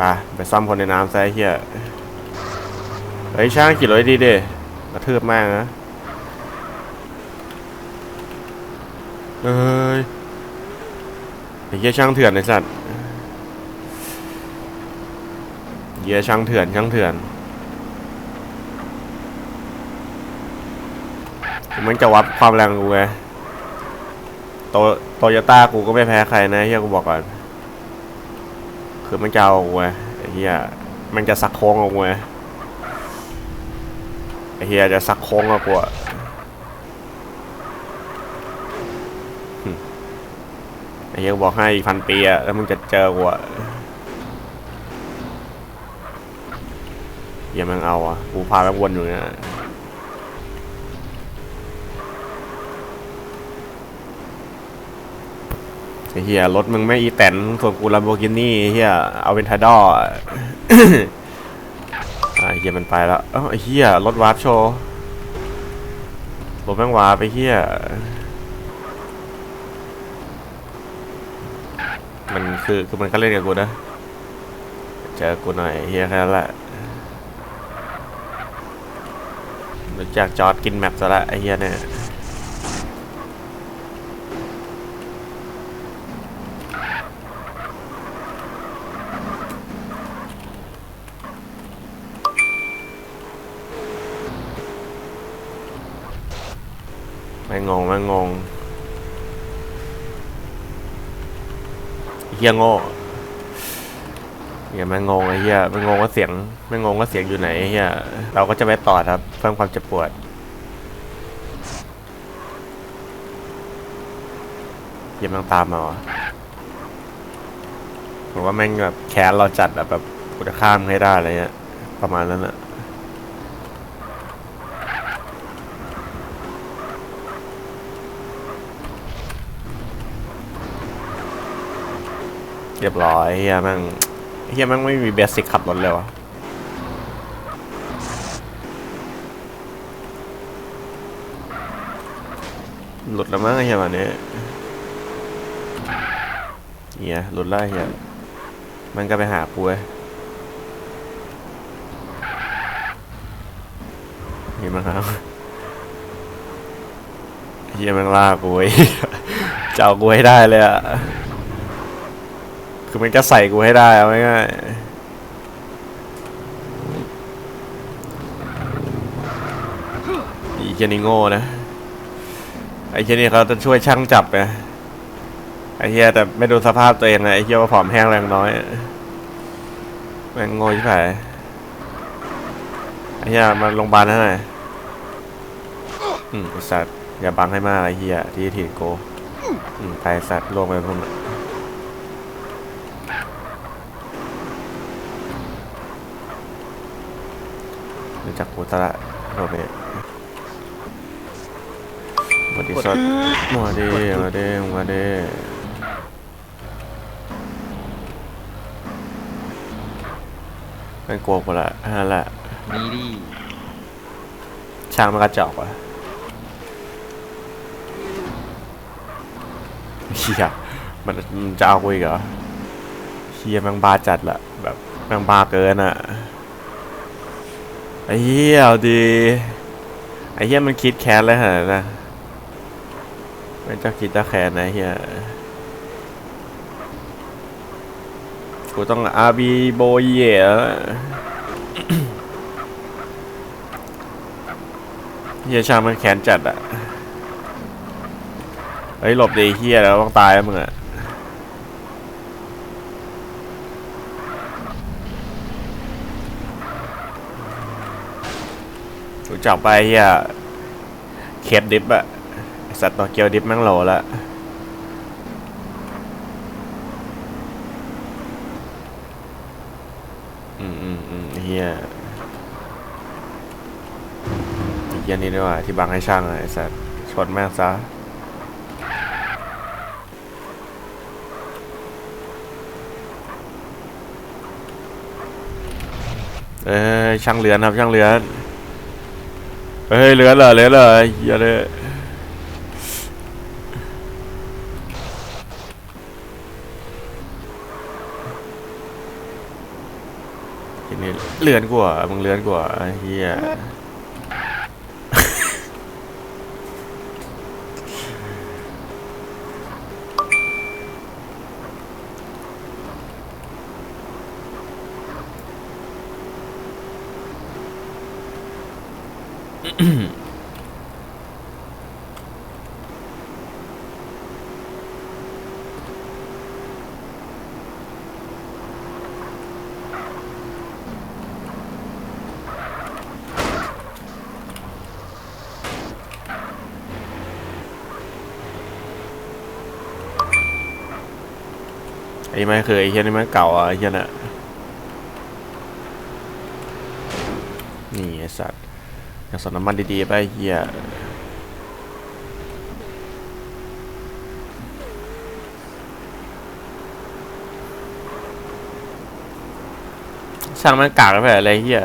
ไปไปซ่อมคนในน้ำซะเฮียเฮ้ยช่างขี่รถดีๆดิกระทืบมากนะเอ้ยไอ้เฮียช่างเถื่อนไอ้สัตว์เฮียช่างเถื่อนช่างเถื่อนมันจะวัดความแรงกูไงโตโตโยต้ากูก็ไม่แพ้ใครนะเฮียกูบอกก่อน คือมันจะเอาไงไอ้เฮียมันจะสักโค้งเอาไงไอ้เฮียจะสักโค้งเอากูอะหึไอ้เฮียบอกให้อีกพันปีอะแล้วมึงจะเจอกูอะเฮียมันเอาอะกูพาไปวนอยู่เนี่ย ไอ้เฮียรถมึงไม่อีแตนส่วนกูลัมโบกินี่เฮียเอาเป็นทาดอร์อะอะเฮียมันไปแล้วเอ้าไอ้เฮียรถวาร์ปโชว์รถแม่งวาร์ปไปเฮียมันคือคือมันก็เล่นกับกูนะเจอกูหน่อยเฮียแค่นั้นแหละรู้จักจอร์ดกินแมปซะละไอ้เฮียเนี่ย ไม่งงไม่งงเฮียโง่อย่าไม่งงไอ้เฮียไม่งงว่าเสียงไม่งงว่าเสียงอยู่ไหนเฮียเราก็จะไปต่อครับเพิ่มความเจ็บปวดเฮียมันตามมาหรอผมว่าแม่งแบบแค้นเราจัดแบบกูจะข้ามให้ได้อะไรเงี้ยประมาณนั้นอะ เรียบร้อยเฮียแม่งเฮียแม่งไม่มีเบสิกขับรถเลยวะหลุดแล้วมั้งเฮียวันนี้เฮียหลุดแล้วเฮียมันก็ไปหากูเว้ยนี่มั้งครับเฮียมันล่ากูไอ้เหี้ยจะเอากูให้ได้เลยอะ คือมันก็ใส่กูให้ได้เอาง่ายๆอีเจนี่โง่นะไอ้เจนี่เขาจะช่วยช่างจับไงไอ้เฮียแต่ไม่ดูสภาพตัวเองนะไอ้เฮียว่าผอมแห้งแรงน้อยแม่งโง่ชิบหายไอ้เฮียมาโรงพยาบาลให้หน่อยอืมไอสัตว์อย่าบังให้มากไอ้เฮียที่ถีบโกอืมไปสัตว์ลวงไปพุ่ม รู้จักกูตะละโรเบตมาดิสดมาดิมาดิมาดิไม่กลัวกูละนั่นแหละนี่ดิช่างมันกระจอกว่ะเฮียมันมันจะเอากูอีกเหรอเฮียแมันบาจัดละแบบแมันบาเกินอะ ไอ้เฮียเอาดี ไอ้เฮียมันคิดแค้นเลยฮะนะมันจะคิดจะแค้นนะเฮียกูต้องอาบีโบเย่เฮียช่างมันแค้นจัดอะเฮ้ยหลบดีเฮียแล้วต้องตายแล้วมึงอะ จับไปเฮียเคปดิฟอะสัตว์ตัวเกียวดิฟแม่งโหลละอืมอืมอืมเฮียเฮียนี่ด้วยว่าที่บังให้ช่างอะไอ้สัตว์ชนแม่งซะเอ้ยช่างเรือนครับช่างเรือน เฮ้ยเหลือนเหรอเรือนเหรออย่าเลยเหลือนกว่ามึงเลือนกว่าเฮีย ไอ้ไม่เคยไอ้เฮียนี่มันเก่าอะไอ้เฮียน่ะนี่ไอ้สัตว์ อยากสอนน้ำมันดีๆไปเฮียช่างมันกากไปอะไรเฮีย